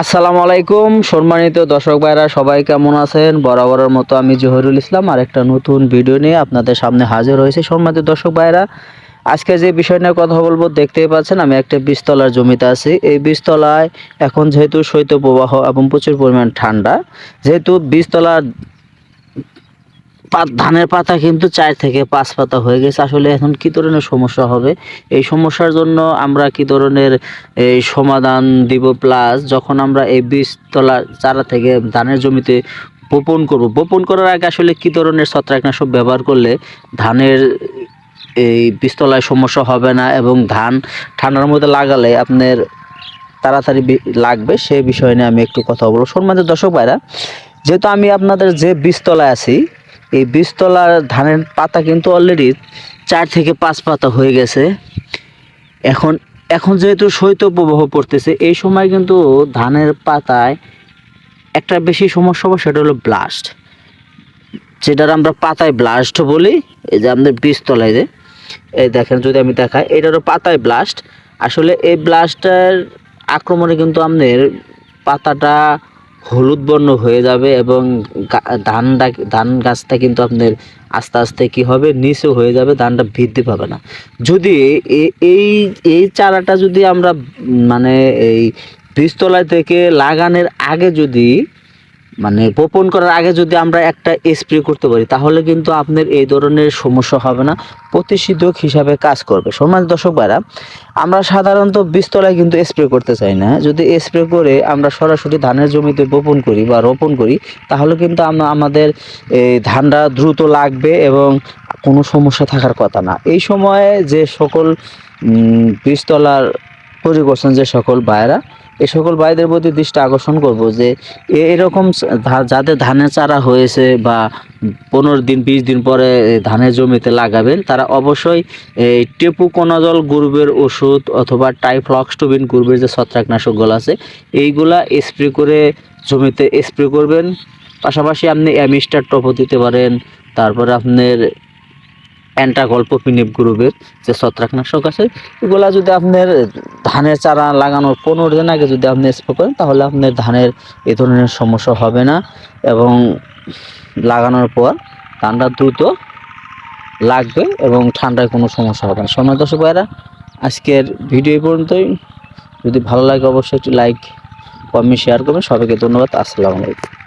আসসালামু আলাইকুম, সম্মানিত দর্শক ভাইরা, সবাই কেমন আছেন? বরাবরের মতো আমি জহিরুল ইসলাম আর একটা নতুন ভিডিও নিয়ে আপনাদের সামনে হাজির হয়েছে, সম্মানিত দর্শক ভাইরা। আজকে যে বিষয় নিয়ে কথা বলব, দেখতেই পাচ্ছেন আমি একটা বিস্তলার জমিতে আছি। এই বিস্তলায় এখন যেহেতু শৈত্যপ্রবাহ এবং প্রচুর পরিমাণ ঠান্ডা, যেহেতু বীজতলার পাত ধানের পাতা কিন্তু চার থেকে পাঁচ পাতা হয়ে গেছে। আসলে এখন কি ধরনের সমস্যা হবে? এই সমস্যার জন্য আমরা কি ধরনের এই সমাধান দিব? প্লাস যখন আমরা এই বীজতলা চারা থেকে ধানের জমিতে বপন করব, বপন করার আগে আসলে কি ধরনের ছত্রাকনাশক ব্যবহার করলে ধানের এই বীজতলায় সমস্যা হবে না এবং ধান ঠান্ডার মধ্যে লাগালে আপনার তাড়াতাড়ি লাগবে? সেই বিষয় নিয়ে আমি একটু কথা বলব। সম্মানিত দর্শক ভাইরা, যেহেতু আমি আপনাদের যে বীজতলায় আছি এই বীজতলার ধানের পাতা কিন্তু অলরেডি চার থেকে পাঁচ পাতা হয়ে গেছে। এখন এখন যেহেতু শৈত্যপ্রবাহ পড়তেছে, এই সময় কিন্তু ধানের পাতায় একটা বেশি সমস্যা হবে সেটা হলো ব্লাস্ট যেটার আমরা পাতায় ব্লাস্ট বলি, এই যে আমাদের বীজতলায় যে, এই দেখেন যদি আমি দেখাই, এটারও পাতায় ব্লাস্ট আসলে এই ব্লাস্টের আক্রমণে কিন্তু আপনার পাতাটা হলুদ বর্ণ হয়ে যাবে এবং ধানটা, ধান গাছটা কিন্তু আপনার আস্তে আস্তে কি হবে? নিচে হয়ে যাবে, ধানটা বৃদ্ধি পাবে না। যদি এই এই চারাটা যদি আমরা মানে এই বীজতলা থেকে লাগানোর আগে যদি মানে বপন করার আগে যদি আমরা একটা স্প্রে করতে পারি, তাহলে কিন্তু আপনার এই ধরনের সমস্যা হবে না। প্রতিষেধক হিসাবে কাজ করবে। সমাজ দর্শক ভাইরা, আমরা সাধারণত বীজতলায় কিন্তু স্প্রে করতে চাই না। যদি স্প্রে করে আমরা সরাসরি ধানের জমিতে বপন করি বা রোপণ করি, তাহলে কিন্তু আমরা আমাদের এই ধানটা দ্রুত লাগবে এবং কোনো সমস্যা থাকার কথা না। এই সময়ে যে সকল বীজতলার তৈরি করছেন যে সকল ভাইরা এই সকল ভাইদের প্রতি দৃষ্টি আকর্ষণ করব যে এরকম যাদের ধানের চারা হয়েছে বা পনেরো দিন বিশ দিন পরে এ, ধানের জমিতে লাগাবেন তারা অবশ্যই এই টেপুকোনাজল গ্রুপের ওষুধ অথবা টাইফ্লক্সটোবিন গ্রুপের যে ছত্রাকনাশকগুলো আছে এইগুলা স্প্রে করে জমিতে স্প্রে করবেন। পাশাপাশি আপনি অ্যামিস্টার টপও দিতে পারেন তারপরে আপনার অ্যান্টাগল্প পিনিপ গ্রুপের যে ছত্রাকনাশক আছে, এগুলা যদি আপনার ধানের চারা লাগানোর পনেরো দিন আগে যদি আপনি স্প্রে করেন, তাহলে আপনার ধানের এ ধরনের সমস্যা হবে না এবং লাগানোর পর ধানটা দ্রুত লাগবে এবং ঠান্ডায় কোনো সমস্যা হবে না। সময় দর্শক ভাইরা আজকের ভিডিও পর্যন্তই। যদি ভালো লাগে অবশ্যই একটি লাইক কমেন্ট শেয়ার করবেন। সবাইকে ধন্যবাদ। আসসালামু আলাইকুম।